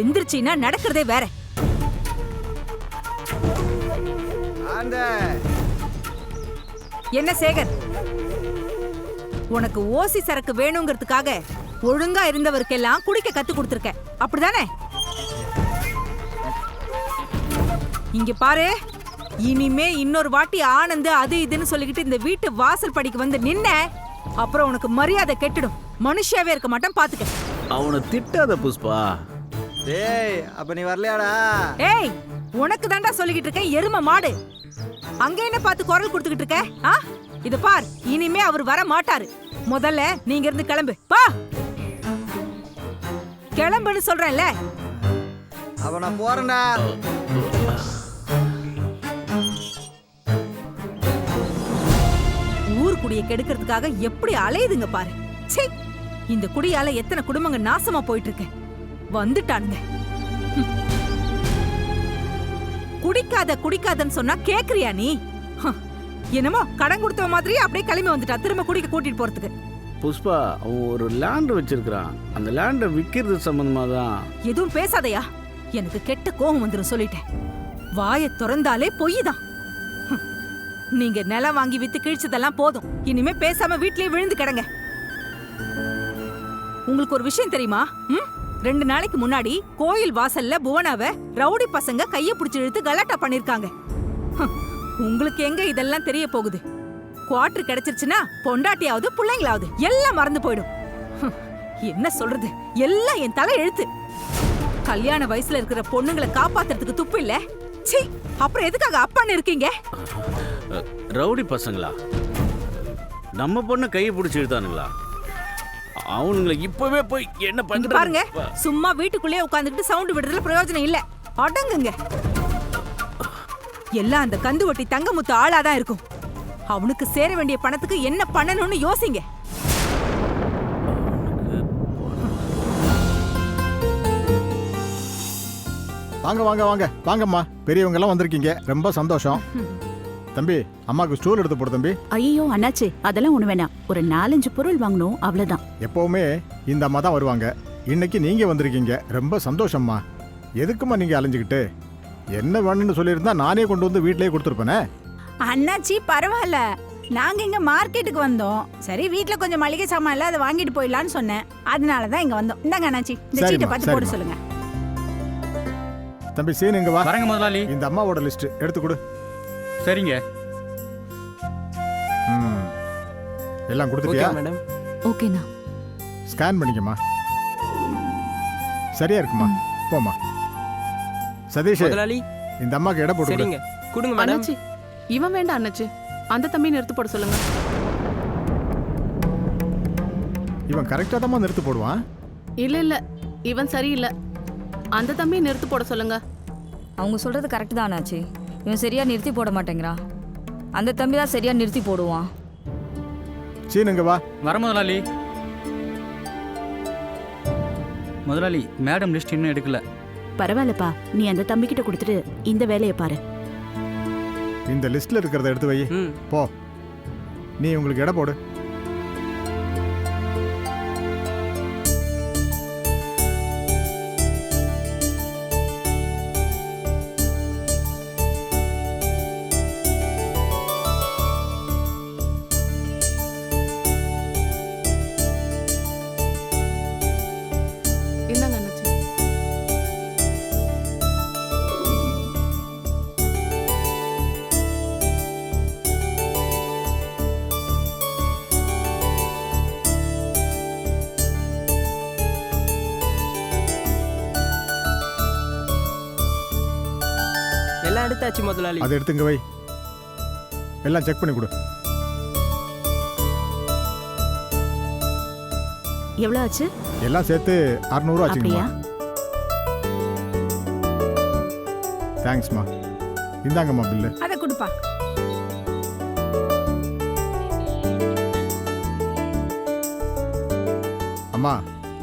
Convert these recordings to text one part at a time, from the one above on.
எந்திரிச்சின்னா நடக்கிறதே வேற. என்ன சேகர்? உனக்கு ஓசி சரக்கு வேணுங்கிறதுக்காக ஒழுங்கா இருந்தவருக்கெல்லாம் குடிக்க கத்து கொடுத்துருக்க. அப்படிதானே? இங்க பாரு இனிமே இன்னொரு வாட்டி ஆனந்து அது இதுன்னு சொல்லிக்கிட்டு இந்த வீட்டு வாசல் படிக்கு வந்து நின்ன அப்புறம் உனக்கு மரியாதை கெட்டுடும். மனுஷியாவே இருக்க மாட்டேன் பாத்துக்க. அவனை திட்டாத புஷ்பா. டேய் அப்ப நீ வரலையாடா? ஏய் உனக்கு தாண்டா சொல்லிக்கிட்டு இருக்கேன் எரும மாடு. அங்க என்ன பார்த்து குரல் கொடுத்துக்கிட்டு இருக்க? ஆ? இத பார் இனிமே அவர் வர மாட்டாரு. முதல்ல நீங்க இருந்து கிளம்பு. பா. கிளம்புன்னு சொல்றேன்ல. அப்ப நான் போறேன்டா. ஊர் குடிய கெடுக்கிறதுக்காக எப்படி அலையுதுங்க பாரு. ச்சீ! இந்த குடியால எத்தனை குடும்பங்க நாசமா போயிட்டு இருக்கு. வந்துட்டானுங்க. குடிக்காத குடிக்காதன்னு சொன்னா கேக்குறியா நீ. என்னமோ கடன் கொடுத்த மாதிரி அப்படியே கிளம்பி வந்துட்டா திரும்ப குடிக்க கூட்டிட்டு போறதுக்கு புஷ்பா அவன் ஒரு லேண்ட் வச்சிருக்கிறான் அந்த லேண்டை விற்கிறது சம்பந்தமா தான் எதுவும் பேசாதயா எனக்கு கெட்ட கோபம் வந்துரும் சொல்லிட்டேன் வாயை திறந்தாலே பொய் தான். நீங்க நிலம் வாங்கி வித்து கிழிச்சதெல்லாம் போதும் இனிமே பேசாம வீட்லயே விழுந்து கிடங்க உங்களுக்கு ஒரு விஷயம் தெரியுமா ம்? ரெண்டு நாளைக்கு முன்னாடி கோயில் வாசல்ல புவனாவ ரவுடி பசங்க கைய பிடிச்சு இழுத்து கலாட்டா பண்ணிருக்காங்க. உங்களுக்கு எங்க இதெல்லாம் தெரிய போகுது? குவார்டர் கிடைச்சிருச்சுன்னா பொண்டாட்டியாவது பிள்ளைங்களாவது எல்லாம் மறந்து போயிடும். என்ன சொல்றது? எல்லாம் என் தலை எழுத்து கல்யாண வயசுல இருக்கிற பொண்ணுங்களை காப்பாத்துறதுக்கு துப்பு இல்ல? சி அப்புறம் எதுக்காக அப்பான்னு இருக்கீங்க? ரவுடி பசங்களா? நம்ம பொண்ணை கையை பிடிச்சி இழுத்தானுங்களா? அவனுங்களை இப்பவே போய் என்ன பண்றது? பாருங்க சும்மா வீட்டுக்குள்ளேயே உட்காந்துக்கிட்டு சவுண்ட் விடுறதுல பிரயோஜனம் இல்ல. அடங்குங்க. எல்லாம் அந்த கந்து வட்டி தங்கமுத்து ஆளாதான் இருக்கும். அவனுக்கு சேர வேண்டிய பணத்துக்கு என்ன பண்ணணும்னு யோசிங்க. வாங்க வாங்க வாங்க. வாங்கம்மா. பெரியவங்க எல்லாம் வந்திருக்கீங்க. ரொம்ப சந்தோஷம். தம்பி அம்மாக்கு ஸ்டூல் எடுத்து போடு தம்பி. ஐயோ அண்ணாச்சி அதெல்லாம் ஒண்ணு வேணாம். ஒரு நாலஞ்சு பொருள் வாங்கணும் அவ்வளவுதான். எப்பவுமே இந்த அம்மா தான் வருவாங்க. இன்னைக்கு நீங்க வந்திருக்கீங்க. ரொம்ப சந்தோஷம்மா. எதுக்குமா நீங்க அலைஞ்சுக்கிட்டு? என்ன வேணும்னு சொல்லியிருந்தா நானே கொண்டு வந்து வீட்டிலேயே கொடுத்துருப்பேனே. அண்ணாச்சி பரவாயில்ல. நாங்க இங்க மார்க்கெட்டுக்கு வந்தோம். சரி வீட்ல கொஞ்சம் மளிகை சாமான் இல்ல அதை வாங்கிட்டு போயிடலாம்னு சொன்னேன். அதனால தான் இங்க வந்தோம். இந்தாங்க அண்ணாச்சி இந்த சரிம்மா, சீட்டை பார்த்து போட சரிம்மா. சொல்லுங்க. தம்பி சீன் இங்க வா. வரங்க முதலாளி. இந்த அம்மாவோட லிஸ்ட் எடுத்து கொடு. சரிங்க. ம். எல்லாம் கொடுத்துட்டியா? மேடம். ஓகேண்ணா. ஸ்கேன் பண்ணிக்கம்மா. சரியா இருக்குமா? போம்மா. சதீஷ் முதலாளி. இந்த அம்மாக்கு இடம் போட்டு கொடு. சரிங்க. கொடுங்க. மேடம். அண்ணாச்சி இவன் வேண்டாம் அண்ணாச்சி. அந்த தம்பி நிறுத்து போட சொல்லுங்க. இவன் கரெக்டாக தான் நிறுத்து போடுவான்? இல்ல இல்ல. இவன் சரியில்லை. அந்த தம்பி நிறுத்து போட சொல்லுங்க. அவங்க சொல்றது கரெக்ட் தான் ஆச்சு இவன் சரியா நிறுத்தி போட மாட்டேங்கிறான் அந்த தம்பி தான் சரியா நிறுத்தி போடுவான். சீன் இங்க வா. வர முதலாளி. முதலாளி மேடம் லிஸ்ட் இன்னும் எடுக்கல. பரவாயில்லப்பா நீ அந்த தம்பி கிட்ட கொடுத்துட்டு இந்த வேலையை பாரு. இந்த லிஸ்ட்ல இருக்கிறத எடுத்து வை ம். போ. நீ உங்களுக்கு இடம் போடு. முதலாளி அதை எடுத்து இங்க வை. எல்லாம் செக் பண்ணி கொடு. எவ்வளவு ஆச்சு? எல்லாம் சேர்த்து அறநூறுவா அப்படியா? ஆச்சுங்கம்மா தேங்க்ஸ்மா இந்தாங்கம்மா பில்லு அதை கொடுப்பா. அம்மா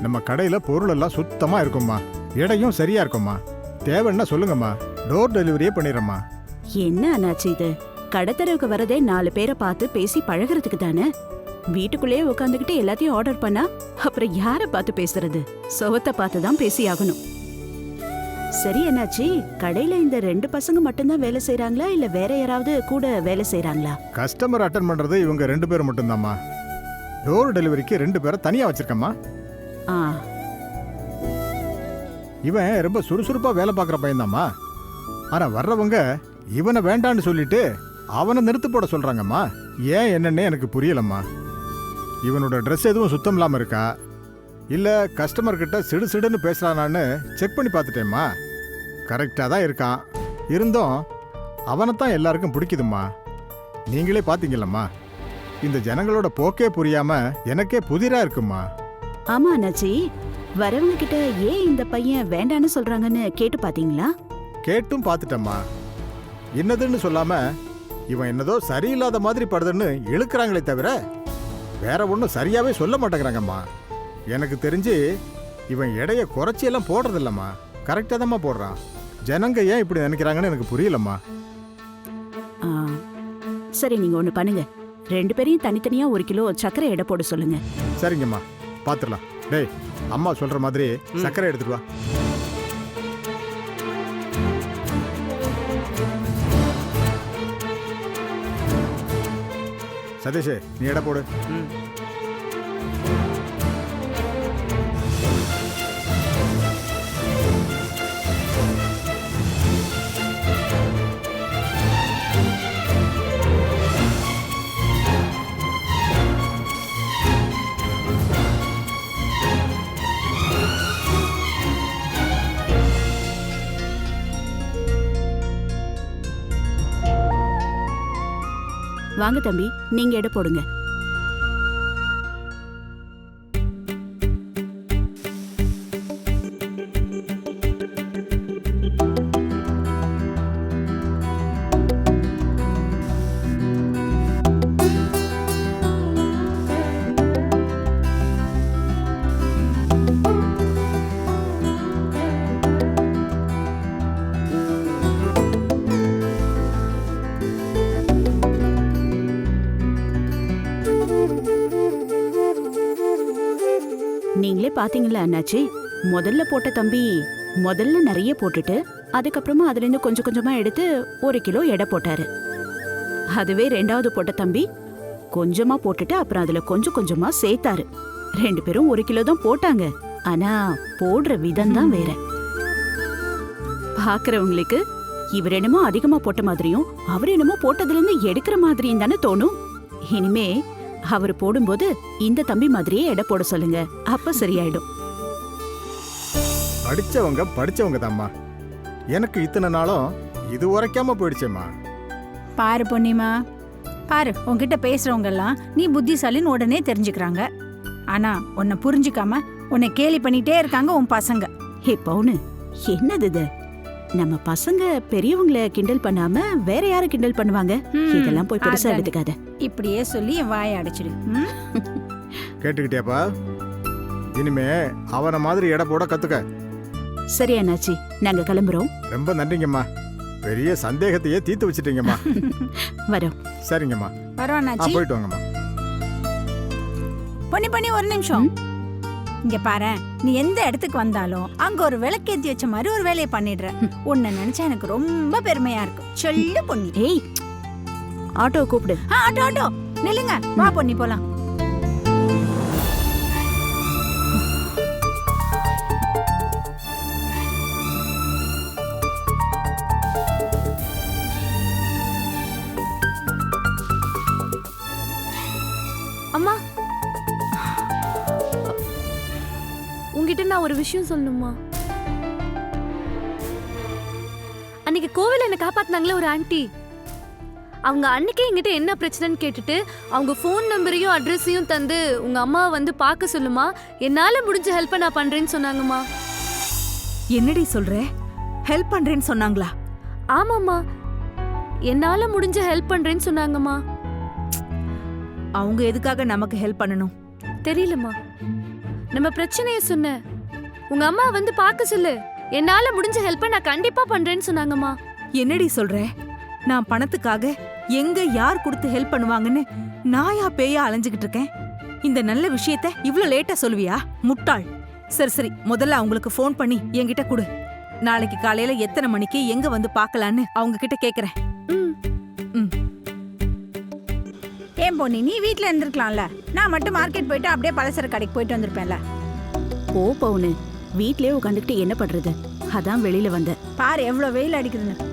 நம்ம கடையில பொருள் எல்லாம் சுத்தமா இருக்கும்மா. எடையும் சரியா இருக்கும்மா. தேவைன்னா சொல்லுங்கம்மா. டோர் டெலிவரியே பண்ணிடுறேம்மா. என்ன அண்ணாச்சி இது? கடத்தரவுக்கு வரதே நாலு பேரை பார்த்து பேசி பழகுறதுக்கு தானே? வீட்டுக்குள்ளேயே உட்காந்துக்கிட்டு எல்லாத்தையும் ஆர்டர் பண்ணா அப்புறம் யாரை பார்த்து பேசுறது? சுவத்தை பார்த்து தான் பேசி ஆகணும். சரி அண்ணாச்சி கடையில இந்த ரெண்டு பசங்க மட்டும்தான் வேலை செய்றாங்களா? இல்ல வேற யாராவது கூட வேலை செய்றாங்களா? கஸ்டமர் அட்டன் பண்றது இவங்க ரெண்டு பேரும் மட்டும்தாம்மா. டோர் டெலிவரிக்கு ரெண்டு பேரை தனியா வச்சிருக்கேம்மா. ஆ. இவன் ரொம்ப சுறுசுறுப்பா வேலை பார்க்குற பையன்தாம்மா. ஆனா வர்றவங்க இவனை வேண்டான்னு சொல்லிட்டு அவனை நிறுத்து போட சொல்றாங்கம்மா. ஏன் என்னன்னே எனக்கு புரியலம்மா. இவனோட ட்ரெஸ் எதுவும் சுத்தம் இல்லாம இருக்கா? இல்ல கஸ்டமர் கிட்ட சிடு சிடுன்னு பேசுறானான்னு செக் பண்ணி பார்த்துட்டேம்மா. கரெக்டாக தான் இருக்கான். இருந்தும் அவனைத்தான் எல்லாருக்கும் பிடிக்குதும்மா. நீங்களே பார்த்தீங்கல்லம்மா. இந்த ஜனங்களோட போக்கே புரியாம எனக்கே புதிரா இருக்குமா ஆமா அண்ணாச்சி. வரவங்க கிட்ட ஏன் இந்த பையன் வேண்டான்னு சொல்றாங்கன்னு கேட்டு பாத்தீங்களா கேட்டும் பார்த்துட்டம்மா. என்னதுன்னு சொல்லாம இவன் என்னதோ சரியில்லாத மாதிரி படுதுன்னு இழுக்கிறாங்களே தவிர வேற ஒன்றும் சரியாவே சொல்ல மாட்டேங்கிறாங்கம்மா. எனக்கு தெரிஞ்சு இவன் எடைய குறைச்சி எல்லாம் போடுறதில்லம்மா கரெக்டாக தாம்மா போடுறான். ஜனங்க ஏன் இப்படி நினைக்கிறாங்கன்னு எனக்கு புரியலம்மா. ஆ, சரி நீங்க ஒண்ணு பண்ணுங்க. ரெண்டு பேரையும் தனித்தனியா ஒரு கிலோ சர்க்கரை எடை போட சொல்லுங்க. சரிங்கம்மா. பார்த்துடலாம் டேய் அம்மா சொல்ற மாதிரி சர்க்கரை எடுத்துட்டு வா. சதீஷ் நீ எடை போடு. வாங்க தம்பி நீங்க எடை போடுங்க. பாத்தீங்களா அண்ணாச்சி? முதல்ல போட்ட தம்பி முதல்ல நிறைய போட்டுட்டு அதுக்கப்புறமா அதுல இருந்து கொஞ்சம் கொஞ்சமா எடுத்து ஒரு கிலோ எடை போட்டாரு. அதுவே ரெண்டாவது போட்ட தம்பி கொஞ்சமா போட்டுட்டு அப்புறம் அதுல கொஞ்சம் கொஞ்சமா சேர்த்தாரு. ரெண்டு பேரும் ஒரு கிலோ தான் போட்டாங்க. ஆனா போடுற விதம் தான் வேற. பாக்குறவங்களுக்கு இவர் என்னமோ அதிகமா போட்ட மாதிரியும் அவர் என்னமோ போட்டதுல இருந்து எடுக்கிற மாதிரியும் தானே தோணும். இனிமே அவர் போடும்போது இந்த தம்பி மாதிரியே எடை போட சொல்லுங்க. அப்ப சரியாயிடும். படிச்சவங்க படிச்சவங்க தாம்மா எனக்கு இத்தனை நாளும் இது உரைக்காம போயிடுச்சேம்மா. பாரு பொன்னிமா. பாரு உன்கிட்ட பேசுறவங்க எல்லாம் நீ புத்திசாலின்னு உடனே தெரிஞ்சுக்கிறாங்க. ஆனா உன்னை புரிஞ்சுக்காம உன்னை கேலி பண்ணிட்டே இருக்காங்க உன் பசங்க. ஹே பவுனு என்னது இது? நம்ம பசங்க பெரியவங்கள கிண்டல் பண்ணாம வேற யார கிண்டல் பண்ணுவாங்க? ம், இதெல்லாம் போய் பெருசா அதானே. எடுத்துக்காத. இப்படியே சொல்லி என் வாயை அடைச்சிடு? கேட்டுக்கிட்டியாப்பா? இனிமே அவனை மாதிரி எடை போட கத்துக்க. சரி அண்ணாச்சி. நாங்க கிளம்புறோம். ரொம்ப நன்றிங்கம்மா. பெரிய சந்தேகத்தையே தீர்த்து வச்சிட்டீங்கம்மா. வரோம். சரிங்கம்மா. ஆ பரவாயில்லாச்சி போயிட்டு வாங்கம்மா. பொன்னி பண்ணி ஒரு நிமிஷம். இங்க பாரு நீ எந்த இடத்துக்கு வந்தாலும் அங்க ஒரு விளக்கேத்தி வச்ச மாதிரி ஒரு வேலையை பண்ணிடுற. உன்னை நினைச்சா எனக்கு ரொம்ப பெருமையா இருக்கு. சொல்லு பொன்னி. ஏய் ஆட்டோ கூப்பிடு. ஆ, ஆட்டோ ஆட்டோ. நில்லுங்க. வா பொண்ணி போலாம். அம்மா. உங்ககிட்ட நான் ஒரு விஷயம் சொல்லணுமா அன்னைக்கு கோவில் என்ன காப்பாத்தினாங்களே ஒரு ஆன்ட்டி அவங்க அன்னைக்கே என்கிட்ட என்ன பிரச்சனைன்னு கேட்டுட்டு அவங்க ஃபோன் நம்பரையும் அட்ரஸையும் தந்து உங்க அம்மாவை வந்து பார்க்க சொல்லுமா? என்னால முடிஞ்ச ஹெல்ப்பை நான் பண்றேன்னு சொன்னாங்கம்மா. என்னடி சொல்ற? ஹெல்ப் பண்றேன்னு சொன்னாங்களா? ஆமாம்மா. என்னால முடிஞ்ச ஹெல்ப் பண்றேன்னு சொன்னாங்கம்மா. அவங்க எதுக்காக நமக்கு ஹெல்ப் பண்ணணும்? தெரியலம்மா. நம்ம பிரச்சனைய சொன்ன. உங்க அம்மா வந்து பார்க்க சொல்லு. என்னால முடிஞ்ச ஹெல்ப்பை நான் கண்டிப்பா பண்றேன்னு சொன்னாங்கம்மா. என்னடி சொல்ற? நான் பணத்துக்காக எங்க யார் கொடுத்து ஹெல்ப் பண்ணுவாங்கன்னு நாயா பேயா அலைஞ்சுகிட்டு இருக்கேன்? இந்த நல்ல விஷயத்த இவ்ளோ லேட்டா சொல்லுவியா? முட்டாள். சரி சரி முதல்ல அவங்களுக்கு ஃபோன் பண்ணி என்கிட்ட கொடு. நாளைக்கு காலையில எத்தனை மணிக்கு எங்க வந்து பார்க்கலான்னு அவங்க கிட்ட கேக்குறேன். ம். ஏன் பொன்னி நீ வீட்ல இருந்திருக்கலாம்ல. நான் மட்டும் மார்க்கெட் போயிட்டு அப்படியே பலசர கடைக்கு போயிட்டு வந்திருப்பேன்ல. போ பவுனு. வீட்லயே உட்காந்துக்கிட்டு என்ன பண்றது? அதான் வெளியில வந்தேன். பாரு எவ்வளவு வெயில் அடிக்குதுன்னு.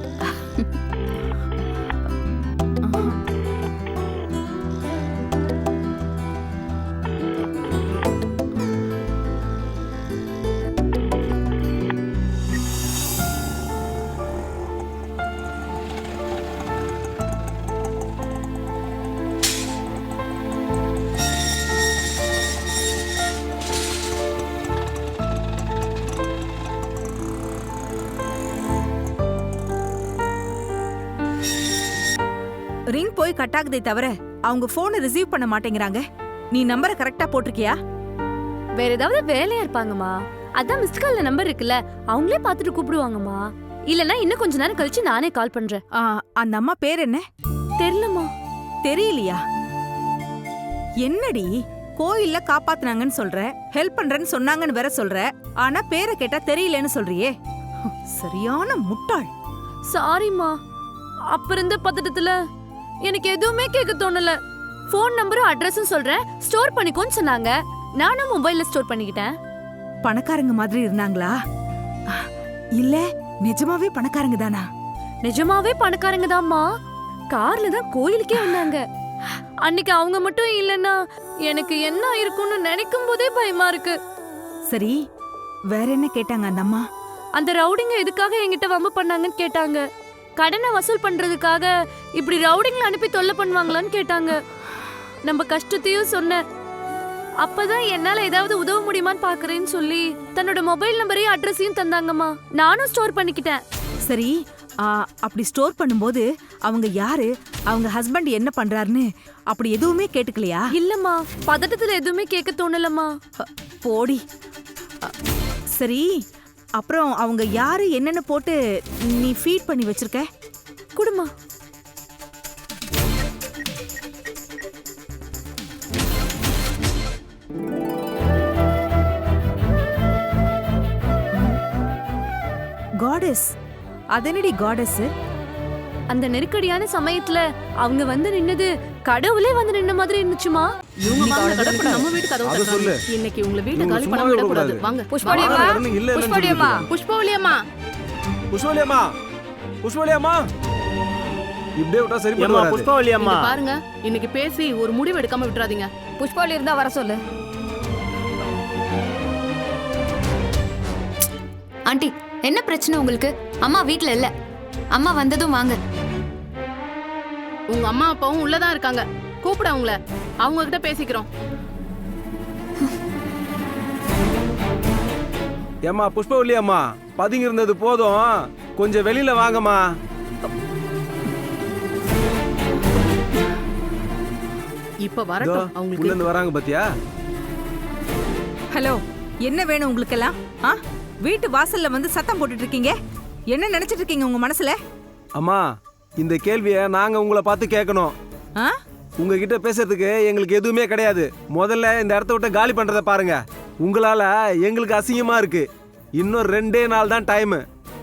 ரிங் போய் கட் ஆகுதே தவிர அவங்க போனை ரிசீவ் பண்ண மாட்டேங்கிறாங்க. நீ நம்பரை கரெக்டா போட்டிருக்கியா? வேற ஏதாவது வேலையா இருப்பாங்கம்மா. அதான் மிஸ்ட் கால்ல நம்பர் இருக்குல்ல அவங்களே பார்த்துட்டு கூப்பிடுவாங்கம்மா. இல்லனா இன்னும் கொஞ்ச நேரம் கழிச்சு நானே கால் பண்றேன். அந்த அம்மா பேர் என்ன? தெரியலம்மா. தெரியலையா? என்னடி கோயில்ல காப்பாத்துனாங்கன்னு சொல்ற ஹெல்ப் பண்றேன்னு சொன்னாங்கன்னு வேற சொல்ற ஆனா பேரை கேட்டா தெரியலன்னு சொல்றியே. சரியான முட்டாள். சாரிம்மா அப்ப இருந்த பதட்டத்துல எனக்கு எதுவுமே கேட்க தோணல. ஃபோன் நம்பரும் அட்ரஸும் சொல்றேன். ஸ்டோர் பண்ணிக்கோன்னு சொன்னாங்க. நானும் மொபைல்ல ஸ்டோர் பண்ணிக்கிட்டேன். பணக்காரங்க மாதிரி இருந்தாங்களா? இல்ல நிஜமாவே பணக்காரங்க தானா? நிஜமாவே பணக்காரங்க தான்மா. கார்ல தான் கோயிலுக்கே வந்தாங்க. அன்னைக்கு அவங்க மட்டும் இல்லைன்னா எனக்கு என்ன இருக்கும்னு நினைக்கும் போதே பயமா இருக்கு. சரி வேற என்ன கேட்டாங்க அந்த அம்மா? அந்த ரவுடிங்க எதுக்காக என்கிட்ட வம்பு பண்ணாங்கன்னு கேட்டாங்க. கடனை வசூல் பண்றதுக்காக இப்படி ரவுடிங்களை அனுப்பி தொல்லை பண்ணுவாங்களான்னு கேட்டாங்க. நம்ம கஷ்டத்தையும் சொன்னேன் அப்பதான் என்னால ஏதாவது உதவ முடியுமான்னு பாக்குறேன்னு சொல்லி தன்னோட மொபைல் நம்பரையும் அட்ரஸையும் தந்தாங்கம்மா. நானும் ஸ்டோர் பண்ணிக்கிட்டேன். சரி அப்படி ஸ்டோர் பண்ணும்போது அவங்க யாரு அவங்க ஹஸ்பண்ட் என்ன பண்றாருன்னு அப்படி எதுவுமே கேட்டுக்கலையா? இல்லம்மா பதட்டத்துல எதுவுமே கேட்க தோணலம்மா. போடி. சரி அப்புறம் அவங்க யாரு என்னன்னு போட்டு நீ ஃபீட் பண்ணி வச்சிருக்க? குடுமா. காடஸ் அதனடி காடஸ் அந்த நெருக்கடியான சமயத்துல அவங்க வந்து நின்னது கடவுளே வந்து நின்ன மாதிரி இருந்துச்சுமா? நம்ம வீட்டு கதவு சொல்லு. இன்னைக்கு உங்களை வீட்டை இவங்க காலி பண்ண விடக்கூடாது. விடக்கூடாது. வாங்க. இல்லைன்னு புஷ்பவடியம்மா புஷ்பவலியம்மா புஷ்பலியம்மா? புஷ்பலியம்மா? இப்படியே விட்டா சரி ஏம்மா பண்ணு புஷ்பவல்லி அம்மா இங்க பாருங்க. இன்னைக்கு பேசி ஒரு முடிவு எடுக்காம விட்டுறாதீங்க. புஷ்பவல்லி இருந்தா வர சொல்லு. ஆண்டி என்ன பிரச்சனை உங்களுக்கு? அம்மா வீட்ல இல்ல. அம்மா வந்ததும் வாங்க. உங்க அம்மா அப்பாவும் உள்ளதான் இருக்காங்க. கூப்பிட அவங்கள. அவங்க கிட்ட பேசிக்கிறோம். ஏம்மா புஷ்பவல்லி அம்மா பதுங்கி இருந்தது போதும். கொஞ்சம் வெளியில வாங்கம்மா. இப்ப வரட்டும். உள்ள அவங்களுக்கு இருந்து வராங்க பாத்தியா? ஹலோ என்ன வேணும் உங்களுக்கெல்லாம்? ஆ? வீட்டு வாசல்ல வந்து சத்தம் போட்டுட்டு இருக்கீங்க? என்ன நினைச்சிட்டு இருக்கீங்க உங்க மனசுல? அம்மா இந்த கேள்வியை நாங்க உங்களை பார்த்து கேட்கணும். ஆ? உங்ககிட்ட பேசுறதுக்கு எங்களுக்கு எதுவுமே கிடையாது. முதல்ல இந்த இடத்த விட்டு காலி பண்றத பாருங்க. உங்களால எங்களுக்கு அசிங்கமா இருக்கு. இன்னும் ரெண்டே நாள் தான் டைம்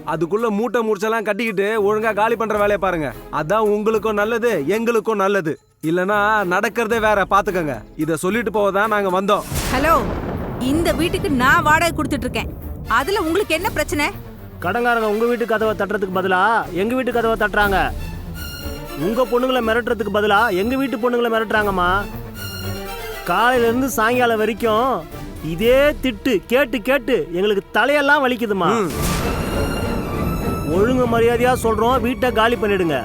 அதுக்குள்ள மூட்டை முடிச்செல்லாம் கட்டிக்கிட்டு ஒழுங்கா காலி பண்ற வேலையை பாருங்க. அதான் உங்களுக்கும் நல்லது எங்களுக்கும் நல்லது. இல்லனா நடக்கிறதே வேற பாத்துக்கங்க இத சொல்லிட்டு போக தான் நாங்க வந்தோம். ஹலோ இந்த வீட்டுக்கு நான் வாடகை கொடுத்துட்டு இருக்கேன். அதுல உங்களுக்கு என்ன பிரச்சனை? கடங்காரங்க உங்க வீட்டு கதவை தட்டுறதுக்கு பதிலா எங்க வீட்டு கதவை தட்டுறாங்க? உங்க பொண்ணுங்களை மிரட்டுறதுக்கு பதிலா எங்க வீட்டு பொண்ணுங்களை மிரட்டுறாங்கம்மா? காலையில இருந்து சாயங்காலம் வரைக்கும் இதே திட்டு கேட்டு கேட்டு எங்களுக்கு தலையெல்லாம் வலிக்குதுமா. ஒழுங்கு மரியாதையா சொல்றோம் வீட்டை காலி பண்ணிடுங்க.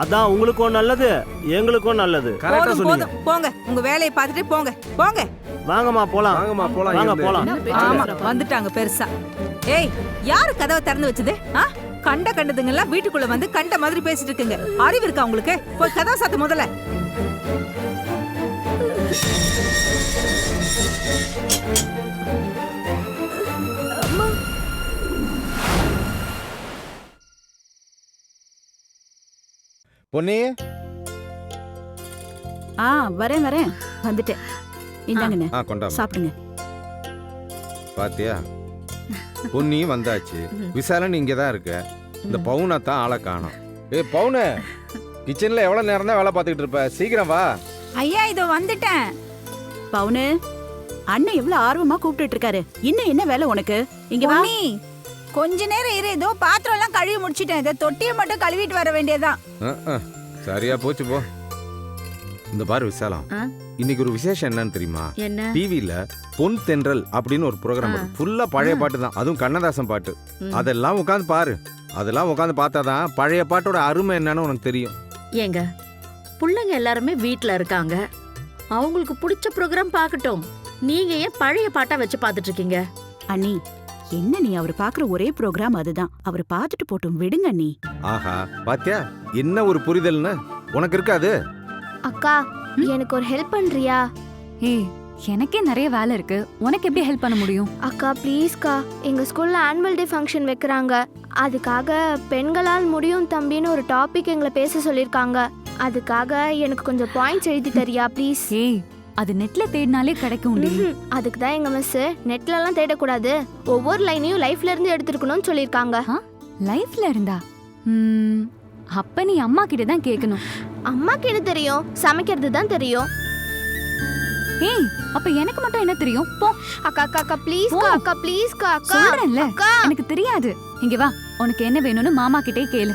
அதான் உங்களுக்கும் நல்லது எங்களுக்கும் நல்லது. கரெக்டா சொன்னீங்க. போங்க உங்க வேலையை பார்த்துட்டு போங்க. போங்க. வாங்கம்மா போலாம். வாங்கம்மா போலாம். வாங்க. போலாம். ஆமா? வந்துட்டாங்க பெருசா. ஏய் யாரு கதவை திறந்து வச்சது? ஆ? கண்ட கண்டதுங்க எல்லாம் வீட்டுக்குள்ள வந்து கண்ட மாதிரி பேசிட்டு இருக்குங்க. அறிவு இருக்கா உங்களுக்கு? போய் கதவை சாத்து முதல்ல. பொன்னே? ஆ வரேன் வரேன். வந்துட்டேன். இந்தாங்கண்ணே. ஆ கொண்டா சாப்பிடுங்க. பாத்தியா? பொன்னி வந்தாச்சு. விசாலன் இங்கே தான் இருக்க. இந்த பவுனை தான் ஆளை காணோம். ஏய் பவுனு கிச்சன்ல எவ்வளவு நேரம் தான் வேலை பார்த்துக்கிட்டு இருப்ப? சீக்கிரம் வா. ஐயா இதோ வந்துட்டேன். பவுனு அண்ணன் எவ்வளவு ஆர்வமா கூப்பிட்டுட்டு இருக்காரு. இன்னும் என்ன வேலை உனக்கு? இங்க வா. பொன்னி கொஞ்ச நேரம் இரு. ஏதோ பாத்திரம் எல்லாம் கழுவி முடிச்சிட்டேன். இதை தொட்டியை மட்டும் கழுவிட்டு வர வேண்டியதுதான். சரியா போச்சு போ. இந்த பாரு விசாலம்? இன்னைக்கு ஒரு விசேஷம் என்னன்னு தெரியுமா? என்ன? டிவில பொன் தென்றல் அப்படின்னு ஒரு ப்ரோக்ராம். ஃபுல்லா பழைய பாட்டு தான். அதுவும் கண்ணதாசன் பாட்டு. அதெல்லாம் உட்காந்து பாரு. அதெல்லாம் உட்காந்து பார்த்தாதான் பழைய பாட்டோட அருமை என்னன்னு உனக்கு தெரியும். ஏங்க பிள்ளைங்க எல்லாருமே வீட்ல இருக்காங்க. அவங்களுக்கு பிடிச்ச ப்ரோக்ராம் பார்க்கட்டும் நீங்க ஏன் பழைய பாட்டா வச்சு பார்த்துட்டு இருக்கீங்க அண்ணி என்ன நீ? அவர் பாக்குற ஒரே ப்ரோக்ராம் அதுதான். அவர் பார்த்துட்டு போட்டும். விடுங்க அண்ணி. ஆஹா பாத்தியா? என்ன ஒரு புரிதல்னு? உனக்கு இருக்காது? அக்கா எனக்கு ஒரு ஹெல்ப் பண்றியா? ஏய் எனக்கே நிறைய வேலை இருக்கு. உனக்கு எப்படி ஹெல்ப் பண்ண முடியும்? அக்கா ப்ளீஸ்க்கா எங்க ஸ்கூல்ல ஆனுவல் டே ஃபங்க்ஷன் வைக்கிறாங்க. அதுக்காக பெண்களால் முடியும் தம்பின்னு ஒரு டாபிக் எங்களை பேச சொல்லியிருக்காங்க. அதுக்காக எனக்கு கொஞ்சம் பாயிண்ட்ஸ் எழுதி தரியா ப்ளீஸ் ஏய் அது நெட்ல தேடினாலே கிடைக்கும் அதுக்கு தான் எங்க மிஸ் நெட்லலாம் தேடக்கூடாது. ஒவ்வொரு லைனையும் லைஃப்ல இருந்து எடுத்துருக்கணும்னு சொல்லியிருக்காங்க. லைஃப்ல இருந்தா? ம், அப்ப நீ அம்மா கிட்ட தான் கேட்கணும் அம்மாக்கு என்ன தெரியும்? சமைக்கிறது தான் தெரியும். ஏய் அப்ப எனக்கு மட்டும் என்ன தெரியும்? போ. அக்கா அக்கா அக்கா ப்ளீஸ்க்கா போ. அக்கா ப்ளீஸ்க்கா அக்கா சொல்றேன்ல. அக்கா. எனக்கு தெரியாது. இங்க வா. உனக்கு என்ன வேணும்னு மாமா கிட்டே கேளு.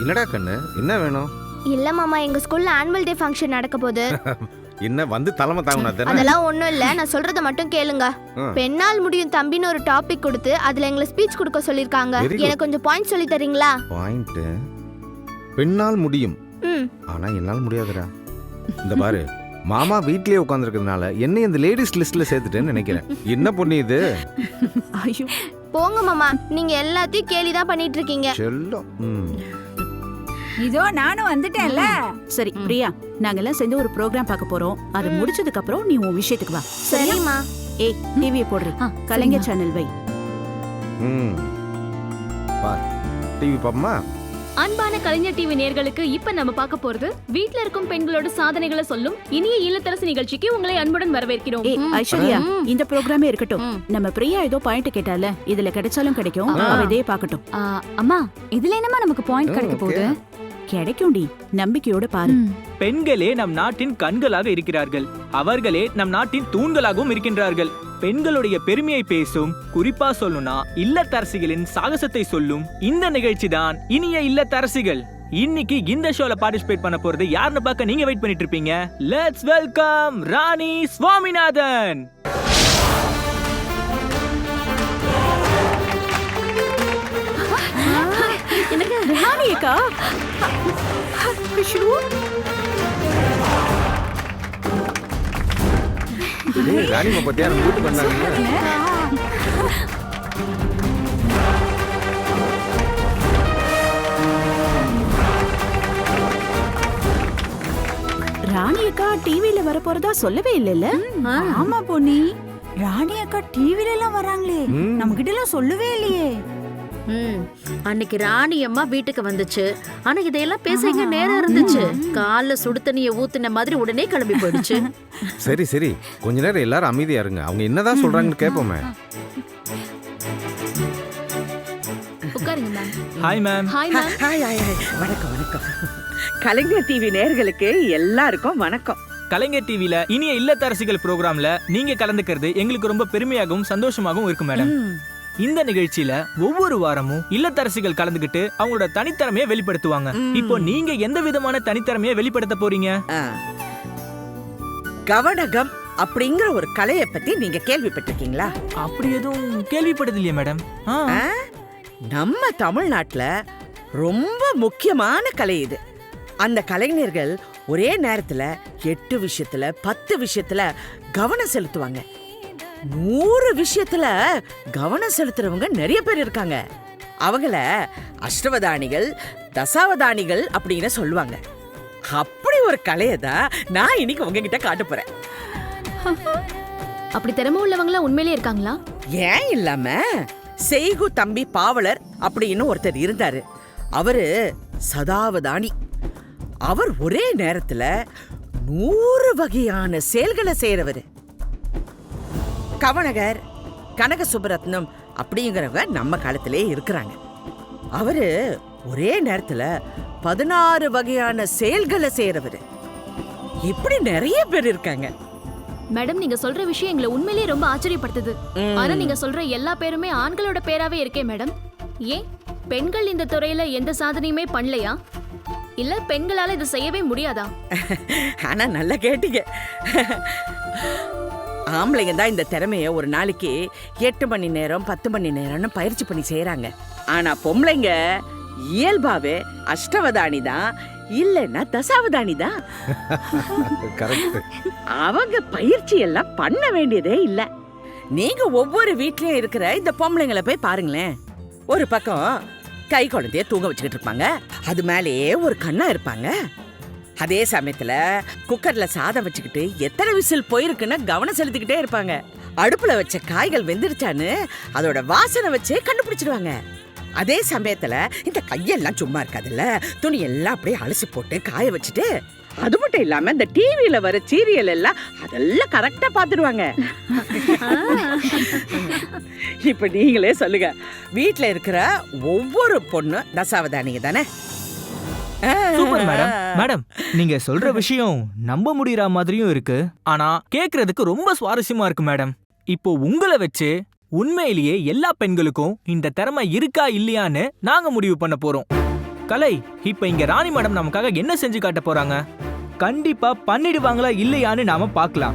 என்னடா கண்ணு? என்ன வேணும்? இல்ல மாமா எங்க ஸ்கூல்ல ஆனுவல் டே ஃபங்க்ஷன் நடக்க போகுது. என்ன வந்து தலைமை தாங்கினா அதெல்லாம் ஒண்ணும் இல்ல. நான் சொல்றத மட்டும் கேளுங்க. பெண்ணால் முடியும் தம்பின்னு ஒரு டாபிக் கொடுத்து அதுல எங்களை ஸ்பீச் கொடுக்க சொல்லிருக்காங்க good. எனக்கு கொஞ்சம் பாயிண்ட் சொல்லி தரீங்களா? பாயிண்ட் பெண்ணால் முடியும். ஆனா என்னால முடியாதுடா. இந்த பாரு மாமா வீட்லயே உட்காந்துருக்கிறதுனால என்னை இந்த லேடிஸ் லிஸ்ட்ல சேர்த்துட்டேன்னு நினைக்கிறேன். என்ன பொண்ணு இது? ஐயோ. போங்க மாமா நீங்க எல்லாத்தையும் கேலி தான் பண்ணிட்டு இருக்கீங்க. செல்லம். ம். இதோ நானும் வந்துட்டேன்ல. சரி பிரியா நாங்கெல்லாம் சேர்ந்து ஒரு ப்ரோக்ராம் பார்க்க போறோம். அது முடிச்சதுக்கு அப்புறம் நீ உன் விஷயத்துக்கு வா. சரிம்மா. ஏய் டிவியை போடுறி கலைஞர். சேனல் வை. ம். பார் டிவி பாப்பமா அன்பான கலைஞர் டிவி நேர்களுக்கு இப்ப நம்ம பார்க்க போறது வீட்ல இருக்கும் பெண்களோட சாதனைகளை சொல்லும் இனிய இல்லத்தரசு நிகழ்ச்சிக்கு உங்களை அன்புடன் வரவேற்கிறோம். ஏய் ஐஸ்வர்யா இந்த ப்ரோக்ராமே இருக்கட்டும். நம்ம பிரியா ஏதோ பாயிண்ட் கேட்டால இதுல கிடைச்சாலும் கிடைக்கும். அவ இதே பார்க்கட்டும். அம்மா இதுல என்னமா நமக்கு பாயிண்ட் கிடைக்க போகுது? கிடைக்கும்டி. நம்பிக்கையோட பாரு. பெண்களே நம் நாட்டின் கண்களாக இருக்கிறார்கள். அவர்களே நம் நாட்டின் தூண்களாகவும் இருக்கின்றார்கள். பெண்களுடைய பெருமையை பேசும் குறிப்பா சொல்லணும்னா இல்லத்தரசிகளின் சாகசத்தை சொல்லும் இந்த நிகழ்ச்சி தான் இனிய இல்லத்தரசிகள். இன்னைக்கு இந்த ஷோல பார்ட்டிசிபேட் பண்ண போறது யாருன்னு பார்க்க நீங்க வெயிட் பண்ணிட்டு இருப்பீங்க. Let's welcome Rani Swaminathan. ராணியக்கா டேய் ராணிமா பத்தியா நம்ம வீட்டுக்கு வந்தாங்க ராணியக்கா டிவில வர போறதா சொல்லவே இல்லைல்ல? ஆமா பொன்னி. ராணி அக்கா டிவில எல்லாம் வராங்களே. நம்ம கிட்ட எல்லாம் சொல்லவே இல்லையே. ம். அன்னைக்கு ராணி அம்மா வீட்டுக்கு வந்துச்சு. ஆனா இதையெல்லாம் பேச இங்க நேரம் இருந்துச்சு. கால்ல சுடு தண்ணிய ஊத்துன மாதிரி உடனே கிளம்பி போயிடுச்சு. சரி சரி. கொஞ்ச நேரம் எல்லாரும் அமைதியா இருங்க. அவங்க என்னதான் சொல்றாங்கன்னு கேட்போமே உட்காருங்க ma'am hi ma'am hi ma'am hi hi hi வணக்கம் வணக்கம். கலைஞர் டிவி நேர்களுக்கு எல்லாருக்கும் வணக்கம். கலைஞர் டிவில இனிய இல்லத்தரசிகள் ப்ரோக்ராம்ல நீங்க கலந்துக்கிறது எங்களுக்கு ரொம்ப பெருமையாகவும் சந்தோஷமாகவும் இருக்கு மேடம். இந்த நிகழ்ச்சியில ஒவ்வொரு வாரமும் இல்லத்தரசிகள் கலந்துகிட்டு அவங்களோட தனித்திறமையை வெளிப்படுத்துவாங்க. இப்போ நீங்க எந்த விதமான தனித்திறமையை வெளிப்படுத்த போறீங்க. கவனகம் அப்படிங்கிற ஒரு கலையை பத்தி நீங்க கேள்விப்பட்டிருக்கீங்களா? அப்படி எதுவும் கேள்விப்பட்டது இல்லையா மேடம்? நம்ம தமிழ்நாட்டுல ரொம்ப முக்கியமான கலை இது. அந்த கலைஞர்கள் ஒரே நேரத்துல எட்டு விஷயத்துல பத்து விஷயத்துல கவனம் செலுத்துவாங்க. நூறு விஷயத்துல கவனம் செலுத்துறவங்க நிறைய பேர் இருக்காங்க. அவங்கள அஷ்டவதானிகள் தசாவதானிகள் அப்படின்னு சொல்லுவாங்க. அப்படி ஒரு கலையை தான் நான் இன்னைக்கு உங்ககிட்ட காட்ட போறேன். அப்படி திறமை உள்ளவங்களா உண்மையிலே இருக்காங்களா? ஏன் இல்லாம? செய்கு தம்பி பாவலர் அப்படின்னு ஒருத்தர் இருந்தாரு. அவரு சதாவதானி. அவர் ஒரே நேரத்துல நூறு வகையான செயல்களை செய்யறவர் கவனகர் கனக சுப்பரத்னம் அப்படிங்கிறவங்க நம்ம காலத்திலே இருக்கிறாங்க. அவரு ஒரே நேரத்துல பதினாறு வகையான செயல்களை செய்யறவர் இப்படி நிறைய பேர் இருக்காங்க. மேடம் நீங்க சொல்ற விஷயம் எங்களை உண்மையிலேயே ரொம்ப ஆச்சரியப்படுத்துது. ஆனா நீங்க சொல்ற எல்லா பேருமே ஆண்களோட பேராவே இருக்கே மேடம். ஏன்? பெண்கள் இந்த துறையில எந்த சாதனையுமே பண்ணலையா? இல்ல பெண்களால இது செய்யவே முடியாதா? ஆனா நல்லா கேட்டீங்க. ஆம்பளைங்க தான் இந்த திறமைய ஒரு நாளைக்கு எட்டு மணி நேரம் பத்து மணி நேரம்னு பயிற்சி பண்ணி செய்றாங்க. ஆனா பொம்பளைங்க இயல்பாவே அஷ்டவதானி தான் இல்லைன்னா தசாவதானி தான். அவங்க பயிற்சி எல்லாம் பண்ண வேண்டியதே இல்ல. நீங்க ஒவ்வொரு வீட்லயும் இருக்கிற இந்த பொம்பளைங்களை போய் பாருங்களேன். ஒரு பக்கம் கை குழந்தைய தூங்க வச்சுக்கிட்டு இருப்பாங்க. அது மேலேயே ஒரு கண்ணா இருப்பாங்க. அதே சமயத்துல குக்கர்ல சாதம் வச்சுக்கிட்டு எத்தனை விசில் போயிருக்குன்னு கவனம் செலுத்திக்கிட்டே இருப்பாங்க. அடுப்புல வச்ச காய்கள் வெந்துருச்சான்னு அதோட வாசனை வச்சே கண்டுபிடிச்சிருவாங்க அதே சமயத்துல இந்த கையெல்லாம் சும்மா இருக்காதுல்ல? துணி எல்லாம் அப்படியே அலசி போட்டு காய வச்சுட்டு அது மட்டும் இல்லாம இந்த டிவியில வர சீரியல் எல்லாம் அதெல்லாம் கரெக்டா பாத்துருவாங்க இப்ப நீங்களே சொல்லுங்க. வீட்டுல இருக்கிற ஒவ்வொரு பொண்ணு தசாவதானிங்க தானே? Super madam. மேடம் நீங்க சொல்ற விஷயம் நம்ப முடியற மாதிரியும் இருக்கு. ஆனா கேக்குறதுக்கு ரொம்ப சுவாரஸ்யமா இருக்கு மேடம். இப்போ உங்களை வச்சு உண்மையிலேயே எல்லா பெண்களுக்கும் இந்த திறமை இருக்கா இல்லையான்னு நாங்க முடிவு பண்ண போறோம். கலை இப்ப இங்க ராணி மேடம் நமக்காக என்ன செஞ்சு காட்ட போறாங்க? கண்டிப்பா பண்ணிடுவாங்களா இல்லையான்னு நாம பார்க்கலாம்.